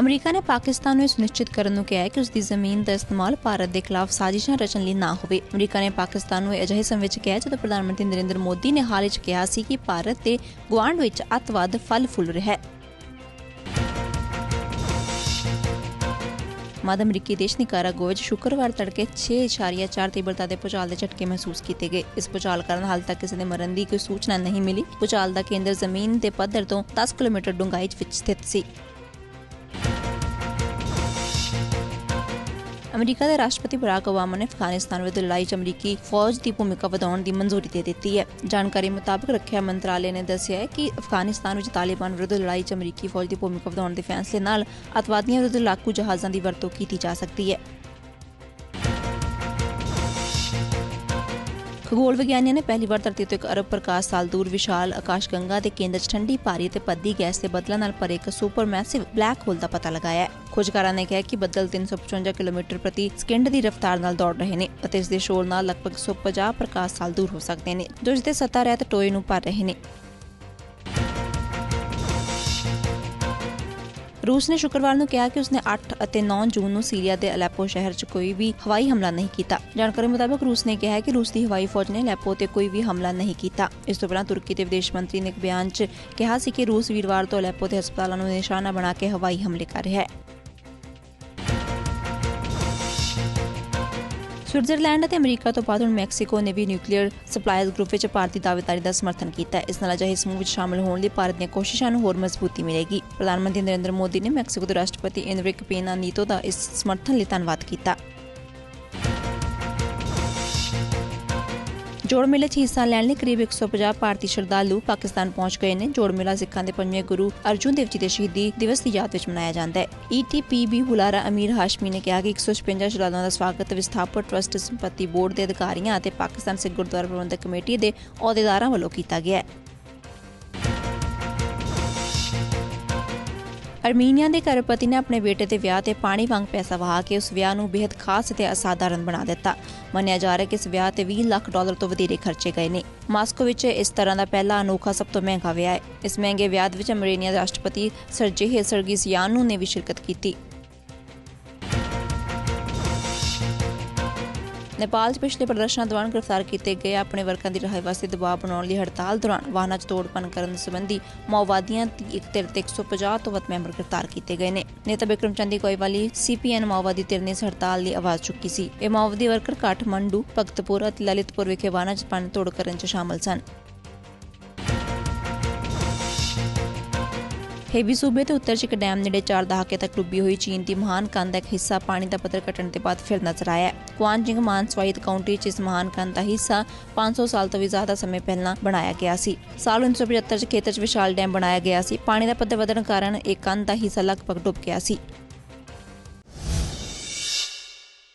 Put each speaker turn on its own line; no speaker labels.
America ਨੇ ਪਾਕਿਸਤਾਨ ਨੂੰ ਇਹ ਸੁਨਿਸ਼ਚਿਤ ਕਰਨ ਨੂੰ ਕਿਹਾ ਹੈ ਕਿ ਉਸ ਦੀ ਜ਼ਮੀਨ ਦਾ ਇਸਤੇਮਾਲ ਭਾਰਤ ਦੇ ਖਿਲਾਫ ਸਾਜ਼ਿਸ਼ਾਂ ਰਚਣ ਲਈ ਨਾ ਹੋਵੇ। ਅਮਰੀਕਾ ਨੇ ਪਾਕਿਸਤਾਨ ਨੂੰ ਅਜਿਹੇ ਸਮੇਂ ਵਿੱਚ ਕਿਹਾ ਜਦੋਂ ਪ੍ਰਧਾਨ ਮੰਤਰੀ ਨਰਿੰਦਰ ਮੋਦੀ ਨੇ ਹਾਲ ਵਿੱਚ ਕਿਹਾ ਸੀ ਕਿ ਭਾਰਤ ਤੇ ਗੁਆਂਢ ਵਿੱਚ ਅੱਤਵਾਦ ਫਲ ਫੁੱਲ ਰਿਹਾ ਹੈ। ਮੱਧ ਅਮਰੀਕੀ ਦੇਸ਼ ਨਿਕਾਰਾਗੁਆ ਵਿੱਚ ਸ਼ੁੱਕਰਵਾਰ ਤੜਕੇ 6.4 ਤੀਬਰਤਾ ਦੇ ਭੂਚਾਲ ਦੇ ਝਟਕੇ ਮਹਿਸੂਸ ਕੀਤੇ ਗਏ। ਇਸ ਭੂਚਾਲ ਕਾਰਨ ਹਾਲ ਤੱਕ ਕਿਸੇ ਦੇ ਮਰਨ ਦੀ ਕੋਈ ਸੂਚਨਾ ਨਹੀਂ ਮਿਲੀ। ਭੂਚਾਲ ਦਾ ਕੇਂਦਰ ਜ਼ਮੀਨ ਦੇ ਪੱਧਰ ਤੋਂ 10 ਕਿਲੋਮੀਟਰ ਡੂੰਘਾਈ ਵਿੱਚ ਸਥਿਤ ਸੀ। ਅਮਰੀਕਾ ਦੇ ਰਾਸ਼ਟਰਪਤੀ ਬਰਾਕ ਓਬਾਮਾ ਨੇ ਅਫਗਾਨਿਸਤਾਨ ਵਿਰੁੱਧ ਲੜਾਈ 'ਚ ਅਮਰੀਕੀ ਫੌਜ ਦੀ ਭੂਮਿਕਾ ਵਧਾਉਣ ਦੀ ਮਨਜ਼ੂਰੀ ਦੇ ਦਿੱਤੀ ਹੈ। ਜਾਣਕਾਰੀ ਮੁਤਾਬਕ ਰੱਖਿਆ ਮੰਤਰਾਲੇ ਨੇ ਦੱਸਿਆ ਹੈ ਕਿ ਅਫਗਾਨਿਸਤਾਨ ਵਿੱਚ ਤਾਲਿਬਾਨ ਵਿਰੁੱਧ ਲੜਾਈ 'ਚ ਅਮਰੀਕੀ ਫੌਜ ਦੀ ਭੂਮਿਕਾ ਵਧਾਉਣ ਦੇ ਫੈਸਲੇ ਨਾਲ ਅਤਵਾਦੀਆਂ ਵਿਰੁੱਧ ਲਾਕੂ ਜਹਾਜ਼ਾਂ ਦੀ ਵਰਤੋਂ ਕੀਤੀ ਜਾ ਸਕਦੀ ਹੈ। ਖਗੋਲ ਵਿਗਿਆਨੀਆਂ ਨੇ ਪਹਿਲੀ ਵਾਰ ਧਰਤੀ ਤੋਂ ਇੱਕ ਅਰਬ ਪ੍ਰਕਾਸ਼ ਸਾਲ ਦੂਰ ਵਿਸ਼ਾਲ ਆਕਾਸ਼ ਗੰਗਾ ਦੇ ਕੇਂਦਰ 'ਚ ਠੰਡੀ ਭਾਰੀ ਤੇ ਪੱਦੀ ਗੈਸ ਦੇ ਬੱਦਲਾਂ ਨਾਲ ਭਰੇ ਇੱਕ ਸੁਪਰਮੈਸਿਵ ਬਲੈਕ ਹੋਲ ਦਾ ਪਤਾ ਲਗਾਇਆ ਹੈ। ਖੋਜਕਾਰਾਂ ਨੇ ਕਿਹਾ ਕਿ ਬੱਦਲ 355 ਕਿਲੋਮੀਟਰ ਪ੍ਰਤੀ ਸਕਿੰਟ ਦੀ ਰਫ਼ਤਾਰ ਨਾਲ ਦੌੜ ਰਹੇ ਨੇ ਅਤੇ ਇਸ ਦੇ ਸ਼ੋਰ ਨਾਲ ਲਗਭਗ 150 ਪ੍ਰਕਾਸ਼ ਸਾਲ ਦੂਰ ਹੋ ਸਕਦੇ ਨੇ, ਜੋ ਇਸ ਦੇ ਸਤਹ ਰਹਿਤ ਟੋਏ ਨੂੰ ਭਰ ਰਹੇ ਨੇ। ਰੂਸ ਨੇ ਸ਼ੁੱਕਰਵਾਰ ਨੂੰ ਕਿਹਾ ਕਿ ਉਸਨੇ 8 ਅਤੇ 9 ਜੂਨ ਨੂੰ ਸੀਰੀਆ ਦੇ ਅਲੈਪੋ ਸ਼ਹਿਰ 'ਚ ਕੋਈ ਵੀ ਹਵਾਈ ਹਮਲਾ ਨਹੀਂ ਕੀਤਾ। ਜਾਣਕਾਰੀ ਮੁਤਾਬਕ ਰੂਸ ਨੇ ਕਿਹਾ ਹੈ ਕਿ ਰੂਸ ਦੀ ਹਵਾਈ ਫੌਜ ਨੇ ਅਲੈਪੋ ਤੇ ਕੋਈ ਵੀ ਹਮਲਾ ਨਹੀਂ ਕੀਤਾ। ਇਸ ਤੋਂ ਪਹਿਲਾਂ ਤੁਰਕੀ ਦੇ ਵਿਦੇਸ਼ ਮੰਤਰੀ ਨੇ ਇੱਕ ਬਿਆਨ 'ਚ ਕਿਹਾ ਸੀ ਕਿ ਰੂਸ ਵੀਰਵਾਰ ਤੋਂ ਅਲੈਪੋ ਦੇ ਹਸਪਤਾਲਾਂ ਨੂੰ ਨਿਸ਼ਾਨਾ ਬਣਾ ਕੇ ਹਵਾਈ ਹਮਲੇ ਕਰ ਰਿਹਾ ਹੈ। ਸਵਿਟਜ਼ਰਲੈਂਡ ਅਤੇ ਅਮਰੀਕਾ ਤੋਂ ਬਾਅਦ ਹੁਣ ਮੈਕਸੀਕੋ ਨੇ ਵੀ ਨਿਊਕਲੀਅਰ ਸਪਲਾਈਜ਼ ਗਰੁੱਪ ਵਿੱਚ ਭਾਰਤੀ ਦਾਅਵੇਦਾਰੀ ਦਾ ਸਮਰਥਨ ਕੀਤਾ ਹੈ। ਇਸ ਨਾਲ ਅਜਿਹੇ ਸਮੂਹ ਵਿੱਚ ਸ਼ਾਮਲ ਹੋਣ ਲਈ ਭਾਰਤ ਦੀਆਂ ਕੋਸ਼ਿਸ਼ਾਂ ਨੂੰ ਹੋਰ ਮਜ਼ਬੂਤੀ ਮਿਲੇਗੀ। ਪ੍ਰਧਾਨ ਮੰਤਰੀ ਨਰਿੰਦਰ ਮੋਦੀ ਨੇ ਮੈਕਸੀਕੋ ਦੇ ਰਾਸ਼ਟਰਪਤੀ ਐਨਰਿਕ ਪੇਨਾ ਨੀਤੋ ਦਾ ਇਸ ਸਮਰਥਨ ਲਈ ਧੰਨਵਾਦ ਕੀਤਾ। ਜੋੜ ਮੇਲੇ 'ਚ ਹਿੱਸਾ ਲੈਣ ਲਈ ਕਰੀਬ 150 ਭਾਰਤੀ ਸ਼ਰਧਾਲੂ ਪਾਕਿਸਤਾਨ ਪਹੁੰਚ ਗਏ ਨੇ। ਜੋੜ ਮੇਲਾ ਸਿੱਖਾਂ ਦੇ ਪੰਜਵੇਂ ਗੁਰੂ ਅਰਜੁਨ ਦੇਵ ਜੀ ਦੇ ਸ਼ਹੀਦੀ ਦਿਵਸ ਦੀ ਯਾਦ ਵਿੱਚ ਮਨਾਇਆ ਜਾਂਦਾ ਹੈ। ਈਟੀਪੀਬੀ ਹੁਲਾਰਾ ਅਮੀਰ ਹਾਸ਼ਮੀ ਨੇ ਕਿਹਾ ਕਿ 156 ਸ਼ਰਧਾਲੂਆਂ ਦਾ ਸਵਾਗਤ ਵਿਸਥਾਪਤ ਟਰਸਟ ਸੰਪਤੀ ਬੋਰਡ ਦੇ ਅਧਿਕਾਰੀਆਂ ਅਤੇ ਪਾਕਿਸਤਾਨ ਸਿੱਖ ਗੁਰਦੁਆਰਾ ਪ੍ਰਬੰਧਕ ਕਮੇਟੀ ਦੇ ਅਹੁਦੇਦਾਰਾਂ ਵੱਲੋਂ ਕੀਤਾ ਗਿਆ ਹੈ। ਅਰਮੀਨੀਆ ਦੇ ਘਰਪਤੀ ਨੇ ਆਪਣੇ ਬੇਟੇ ਦੇ ਵਿਆਹ ਤੇ ਪਾਣੀ ਵਾਂਗ ਪੈਸਾ ਵਹਾ ਕੇ ਉਸ ਵਿਆਹ ਨੂੰ ਬੇहद ਖਾਸ ਅਤੇ ਅਸਾਧਾਰਨ ਬਣਾ ਦਿੱਤਾ। ਮੰਨਿਆ ਜਾ ਰਿਹਾ ਕਿ ਇਸ ਵਿਆਹ ਤੇ 20 ਲੱਖ ਡਾਲਰ ਤੋਂ ਵਧੇਰੇ ਖਰਚੇ ਗਏ ਨੇ। ਮਾਸਕੋ ਵਿੱਚ ਇਸ ਤਰ੍ਹਾਂ ਦਾ ਪਹਿਲਾ ਅਨੋਖਾ ਸਭ ਤੋਂ ਮਹਿੰਗਾ ਵਿਆਹ ਹੈ। ਇਸ ਮਹਿੰਗੇ ਵਿਆਹ ਵਿੱਚ ਅਰਮੀਨੀਆ ਦੇ ਰਾਸ਼ਟਰਪਤੀ ਸਰਜੇਹ ਸਰਗਿਸਿਆਨੂ ਨੇ ਵੀ ਸ਼ਿਰਕਤ ਕੀਤੀ। ਨੇਪਾਲ 'ਚ ਪਿਛਲੇ ਪ੍ਰਦਰਸ਼ਨਾਂ ਦੌਰਾਨ ਗ੍ਰਿਫਤਾਰ ਕੀਤੇ ਗਏ ਆਪਣੇ ਵਰਕਰਾਂ ਦੀ ਰਿਹਾਈ ਵਾਸਤੇ ਦਬਾਅ ਬਣਾਉਣ ਲਈ ਹੜਤਾਲ ਦੌਰਾਨ ਵਾਹਨਾਂ 'ਚ ਤੋੜਪਨ ਕਰਨ ਸੰਬੰਧੀ ਮਾਓਵਾਦੀਆਂ ਦੀ ਇੱਕ ਧਿਰ ਤੇ 150 ਤੋਂ ਵੱਧ ਮੈਂਬਰ ਗ੍ਰਿਫਤਾਰ ਕੀਤੇ ਗਏ ਨੇ। ਨੇਤਾ ਬਿਕਰਮ ਚੰਦੀ ਕੋਈਵਾਲੀ ਸੀਪੀਐਨ ਮਾਓਵਾਦੀ ਧਿਰ ਨੇ ਇਸ ਹੜਤਾਲ ਦੀ ਆਵਾਜ਼ ਚੁੱਕੀ ਸੀ। ਇਹ ਮਾਓਵਾਦੀ ਵਰਕਰ ਕਾਠਮੰਡੂ ਭਗਤਪੁਰ ਅਤੇ ਲਲਿਤਪੁਰ ਵਿਖੇ ਵਾਹਨਾਂ 'ਚ ਪੰਨ ਤੋੜ ਕਰਨ 'ਚ ਸ਼ਾਮਲ ਸਨ। ਹੇਬੀ ਸੂਬੇ ਤੇ ਉੱਤਰ ਚ ਇੱਕ ਡੈਮ ਨੇੜੇ ਚਾਰ ਦਹਾਕੇ ਤੱਕ ਡੁੱਬੀ ਹੋਈ ਚੀਨ ਦੀ ਮਹਾਨ ਕੰਧ ਦਾ ਇੱਕ ਹਿੱਸਾ ਪਾਣੀ ਦਾ ਪੱਧਰ ਘਟਣ ਦੇ ਬਾਅਦ ਫਿਰ ਨਜ਼ਰ ਆਇਆ। ਹੈ ਕੁਆਨਜਿੰਗ ਮਾਨਸਵਾਈਤ ਕਾਉਂਟੀ ਚ ਇਸ ਮਹਾਨ ਕੰਧ ਦਾ ਹਿੱਸਾ 500 ਸਾਲ ਤੋਂ ਵੀ ਜ਼ਿਆਦਾ ਸਮੇਂ ਪਹਿਲਾਂ ਬਣਾਇਆ ਗਿਆ ਸੀ। ਸਾਲ 1975 ਚ ਖੇਤਰ ਚ ਵਿਸ਼ਾਲ ਡੈਮ ਬਣਾਇਆ ਗਿਆ ਸੀ। ਪਾਣੀ ਦਾ ਪੱਧਰ ਵਧਣ ਕਾਰਨ ਇਹ ਕੰਧ ਦਾ ਹਿੱਸਾ ਲਗਭਗ ਡੁੱਬ ਗਿਆ ਸੀ।